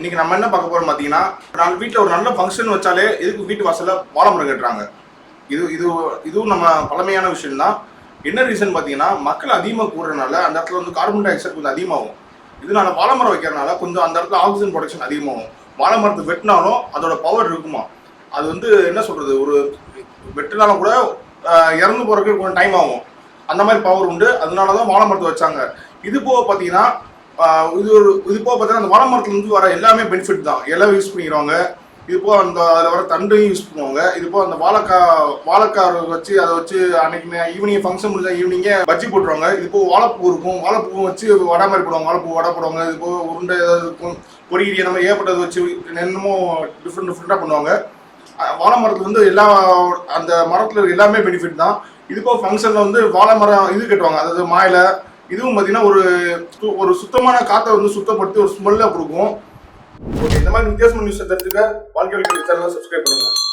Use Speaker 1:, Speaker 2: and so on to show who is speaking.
Speaker 1: இன்னைக்கு நம்ம என்ன பார்க்க போறோம் பார்த்தீங்கன்னா நாலு வீட்டில் ஒரு நல்ல ஃபங்க்ஷன் வச்சாலே எதுக்கு வீட்டு வாசலில் வாழைமரம் கட்டுறாங்க? இது இது இதுவும் நம்ம பழமையான விஷயம் தான் என்ன ரீசன் பார்த்தீங்கன்னா மக்கள் அதிகமாக கூடுறதுனால அந்த இடத்துல வந்து கார்பன் டை ஆக்சைடு கொஞ்சம் அதிகமாகும். இதனால வாழைமரம் வைக்கிறனால கொஞ்சம் அந்த இடத்துல ஆக்சிஜன் ப்ரொடக்ஷன் அதிகமாகும். வாழை மரத்தை வெட்டினாலும் அதோட பவர் இருக்குமா? அது வந்து என்ன சொல்றது? ஒரு வெட்டினாலும் கூட இறந்து போறதுக்கு கொஞ்சம் டைம் ஆகும். அந்த மாதிரி பவர் உண்டு. அதனால தான் வாழை மரத்தை வச்சாங்க. இது போக பார்த்தீங்கன்னா இது ஒரு இது போக பார்த்தீங்கன்னா அந்த வாழை இருந்து வர எல்லாமே பெனிஃபிட் தான். இலை யூஸ் பண்ணிடுவாங்க இது போக அந்த அதில் வர தண்டையும் யூஸ் பண்ணுவாங்க. இது போக அந்த வாழைக்காய் வாழைக்காய் வச்சு அதை வச்சு அன்னைக்கு ஈவினிங் ஃபங்க்ஷன் முடிஞ்சா ஈவினிங்கே பஜ்ஜி போட்டுருவாங்க. இது போக வாழைப்பூ இருக்கும். வாழைப்பூ வச்சு வடை மாதிரி போடுவாங்க. வாழைப்பூ வடை போடுவாங்க. இது போக உருண்டை ஏதாவது இருக்கும். பொறிகிரி அந்த மாதிரி ஏற்பட்டது வச்சு என்னமோ டிஃப்ரெண்ட் டிஃப்ரெண்ட்டாக பண்ணுவாங்க. வாழை மரத்துல வந்து எல்லா அந்த மரத்தில் எல்லாமே பெனிஃபிட் தான். இது போக ஃபங்க்ஷனில் வந்து வாழை மரம் இது கட்டுவாங்க. அதாவது மாயில இதுவும் பார்த்தீங்கன்னா ஒரு ஒரு சுத்தமான காற்றை வந்து சுத்தப்படுத்தி ஒரு ஸ்மெல்லாக கொடுக்கும். ஓகே இந்த மாதிரி வித்தியாசமான நியூஸ் தெரிஞ்சுக்க வாழ்க்கை சேனலை சப்ஸ்கிரைப் பண்ணுங்கள்